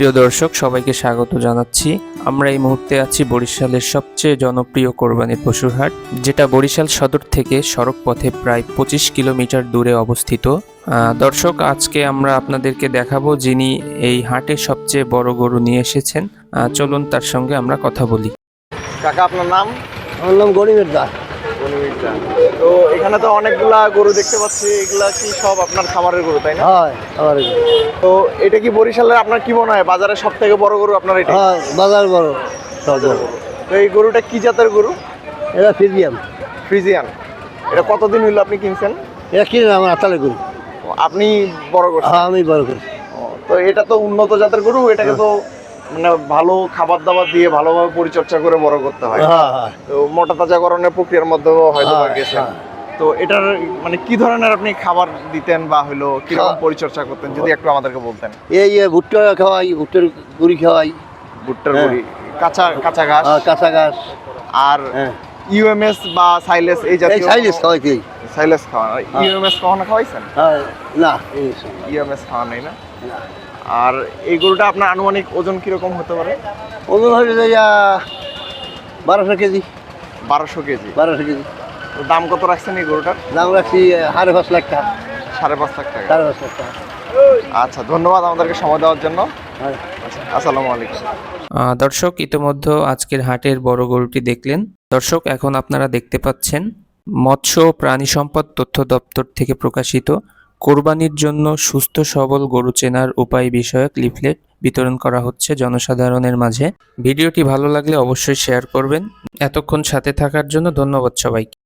প্রিয় দর্শক সবাইকে স্বাগত জানাচ্ছি। আমরা এই মুহূর্তে আছি বরিশালের সবচেয়ে জনপ্রিয় কোরবানির পশুর হাট যেটা বরিশাল সদর থেকে সড়ক পথে প্রায় পঁচিশ কিলোমিটার দূরে অবস্থিত। আহ, দর্শক আজকে আমরা আপনাদেরকে দেখাবো যিনি এই হাটে সবচেয়ে বড় গরু নিয়ে এসেছেন। চলুন তার সঙ্গে আমরা কথা বলি। কাকা আপনার নাম? আমার নাম গরিবের দাস তো এখানে তো অনেকগুলা গরু দেখতে পাচ্ছি এগুলা কি সব আপনার খামারের গরু তাই না? হয় আমার তো এটা কি বরিশালের আপনার কি মনে হয় বাজারে সব থেকে বড় গরু আপনার এটা হয় বাজার বড় সব তো এই গরুটা কি জাতের গরু? এটা ফিজিয়াম ফ্রিজিয়ান। এটা কতদিন হইল আপনি কিনছেন? এটা কিনে আমার আতালে ও, আপনি বড় করছেন? হ্যাঁ আমি বড় ও, তো এটা তো উন্নত জাতের গরু এটাকে তো মানে ভালো খাবার দাবার দিয়ে ভালোভাবে পরিচর্যা করে বড় করতে হয়। হ্যাঁ হ্যাঁ। তো মোটা তাজাকরণের প্রক্রিয়ার মাধ্যমে হয়তো হ্যাঁ, হ্যাঁ। তো এটার মানে কি ধরনের আপনি খাবার দিতেন বা হলো কীরকম পরিচর্চা পরিচর্যা করতেন? যদি একটু আমাদেরকে বলতেন। এই ভুট্টা খাওয়াই ভুট্টার গুড়ি খাওয়াই। ভুট্টার গুড়ি। কাঁচা কাঁচা ঘাস। কাঁচা ঘাস। আর ইউএমএস বা সাইলেস এই জাতীয় সাইলেস খাওয়াইতে সাইলেস খাওয়া ইউএমএস কখনো খাওয়াইছেন? হ্যাঁ না। ইউএমএস খাওয়া নেই না? না। আর এই গরুটা আপনার আনুমানিক ওজন কীরকম হতে পারে? ওজন হয়ে যায় বারোশো কেজি। বারোশো কেজি। বারোশো কেজি। তো দাম কত রাখছেন এই গরুটার? দাম রাখছি সাড়ে পাঁচ লাখ টাকা। সাড়ে পাঁচ লাখ টাকা। সাড়ে পাঁচ লাখ টাকা। আচ্ছা ধন্যবাদ আমাদেরকে সময় দেওয়ার জন্য। হ্যাঁ। আচ্ছা আসসালামু আলাইকুম। দর্শক ইতিমধ্যে আজকের হাটের বড় গরুটি দেখলেন। দর্শক, এখন আপনারা দেখতে পাচ্ছেন মৎস্য ও প্রাণী সম্পদ তথ্য দপ্তর থেকে প্রকাশিত কোরবানির জন্য সুস্থ সবল গরু চেনার উপায় বিষয়ক লিফলেট বিতরণ করা হচ্ছে জনসাধারণের মাঝে। ভিডিওটি ভালো লাগলে অবশ্যই শেয়ার করবেন। এতক্ষণ সাথে থাকার জন্য ধন্যবাদ সবাইকে।